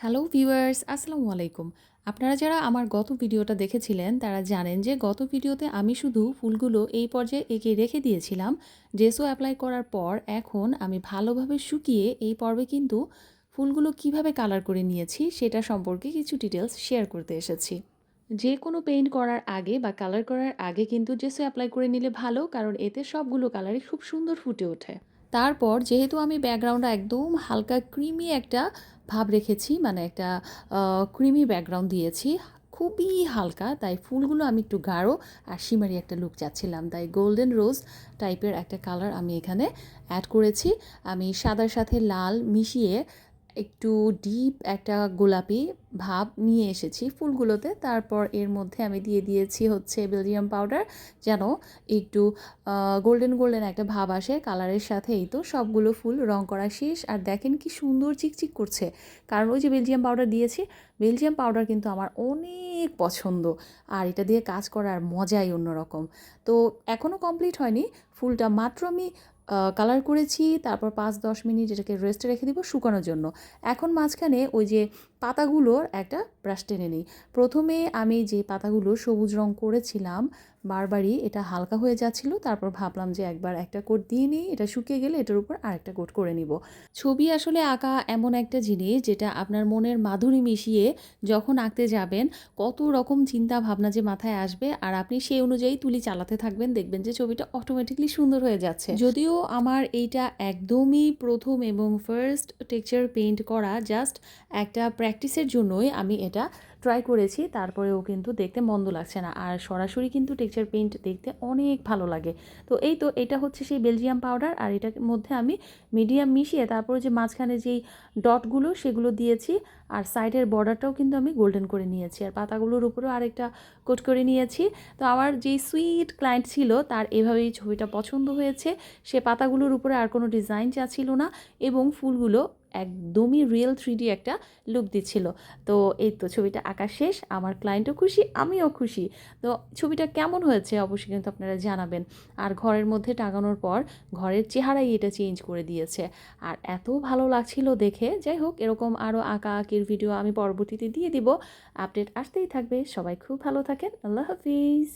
Hello viewers, আসসালামু আলাইকুম। আপনারা যারা আমার গত ভিডিওটা দেখেছিলেন, তারা জানেন যে গত ভিডিওতে আমি শুধু ফুলগুলো এই পর্যায়ে এঁকে রেখে দিয়েছিলাম। জেসো অ্যাপ্লাই করার পর এখন আমি ভালোভাবে শুকিয়ে এই পর্বে কিন্তু ফুলগুলো কীভাবে কালার করে নিয়েছি সেটা সম্পর্কে কিছু ডিটেলস শেয়ার করতে এসেছি। যে কোনো পেইন্ট করার আগে বা কালার করার আগে কিন্তু জেসো অ্যাপ্লাই করে নিলে ভালো, কারণ এতে সবগুলো কালারই খুব সুন্দর ফুটে ওঠে। তারপর যেহেতু আমি ব্যাকগ্রাউন্ডটা একদম হালকা ক্রিমি একটা ভাব রেখেছি মানে একটা ক্রিমি ব্যাকগ্রাউন্ড দিয়েছি, খুবই হালকা, তাই ফুলগুলো আমি একটু গাঢ় আর সিমারি একটা লুক চাচ্ছিলাম। তাই গোল্ডেন রোজ টাইপের একটা কালার আমি এখানে অ্যাড করেছি। আমি সাদার সাথে লাল মিশিয়ে একটু ডিপ একটা গোলাপি ভাব নিয়ে এসেছি ফুলগুলোতে। তারপর এর মধ্যে আমি দিয়ে দিয়েছি হচ্ছে বেলজিয়াম পাউডার। যেন একটু গোল্ডেন গোল্ডেন একটা ভাব আসে কালারের সাথেই। তো সবগুলো ফুল রং করা শেষ। আর দেখেন কি সুন্দর চিকচিক করছে। কারণ ওই যে বেলজিয়াম পাউডার দিয়েছি, বেলজিয়াম পাউডার কিন্তু আমার অনেক পছন্দ। আর এটা দিয়ে কাজ করার মজাই অন্যরকম। তো এখনও কমপ্লিট হয়নি। ফুলটা মাত্র আমি কালার করেছি, তারপর পাঁচ দশ মিনিট এটাকে রেস্টে রেখে দিব শুকানোর জন্য। এখন মাঝখানে ওই যে পাতাগুলোর একটা ব্রাশ টেনে নিই। প্রথমে আমি যে পাতাগুলো সবুজ রং করেছিলাম বারবারই এটা হালকা হয়ে যাচ্ছিল, তারপর ভাবলাম যে একবার একটা কোট দিয়ে নিই, এটা শুকিয়ে গেলে এটার উপর আরেকটা কোট করে নিব। ছবি আসলে আঁকা এমন একটা জিনিস যেটা আপনার মনের মাধুরী মিশিয়ে যখন আঁকতে যাবেন, কত রকম চিন্তা ভাবনা যে মাথায় আসবে আর আপনি সেই অনুযায়ী তুলি চালাতে থাকবেন, দেখবেন যে ছবিটা অটোমেটিকলি সুন্দর হয়ে যাচ্ছে। যদিও আমার এইটা একদমই প্রথম এবং ফার্স্ট টেক্সচার পেইন্ট করা জাস্ট একটা প্র্যাকটিসের জন্যই আমি এটা ট্রাই করেছি তারপরেও কিন্তু দেখতে মন্দ লাগছে না। আর সরাসরি কিন্তু টেক্সচার পেইন্ট দেখতে অনেক ভালো লাগে। তো এই তো এটা হচ্ছে সেই বেলজিয়াম পাউডার আর এটার মধ্যে আমি মিডিয়াম মিশিয়ে তারপরে যে মাঝখানে যেই ডটগুলো সেগুলো দিয়েছি। আর সাইডের বর্ডারটাও কিন্তু আমি গোল্ডেন করে নিয়েছি। আর পাতাগুলোর উপরেও আরেকটা কোট করে নিয়েছি। তো আমার যেই সুইট ক্লায়েন্ট ছিল, তার এভাবেই ছবিটা পছন্দ হয়েছে। সে পাতাগুলোর উপরে আর কোনো ডিজাইন চাচ্ছিল না, এবং ফুলগুলো একদমই রিয়েল থ্রিডি একটা লুক দিচ্ছিল। তো এই তো ছবিটা আঁকা শেষ, আমার ক্লায়েন্টও খুশি, আমিও খুশি। তো ছবিটা কেমন হয়েছে অবশ্যই কিন্তু আপনারা জানাবেন। আর ঘরের মধ্যে টাঙানোর পর ঘরের চেহারাই এটা চেঞ্জ করে দিয়েছে। আর এত ভালো লাগছিল দেখে, যাই হোক, এরকম আরও আঁকা আঁকির ভিডিও আমি পরবর্তীতে দিয়ে দিব। আপডেট আসতেই থাকবে, সবাই খুব ভালো থাকেন, আল্লাহ হাফিজ।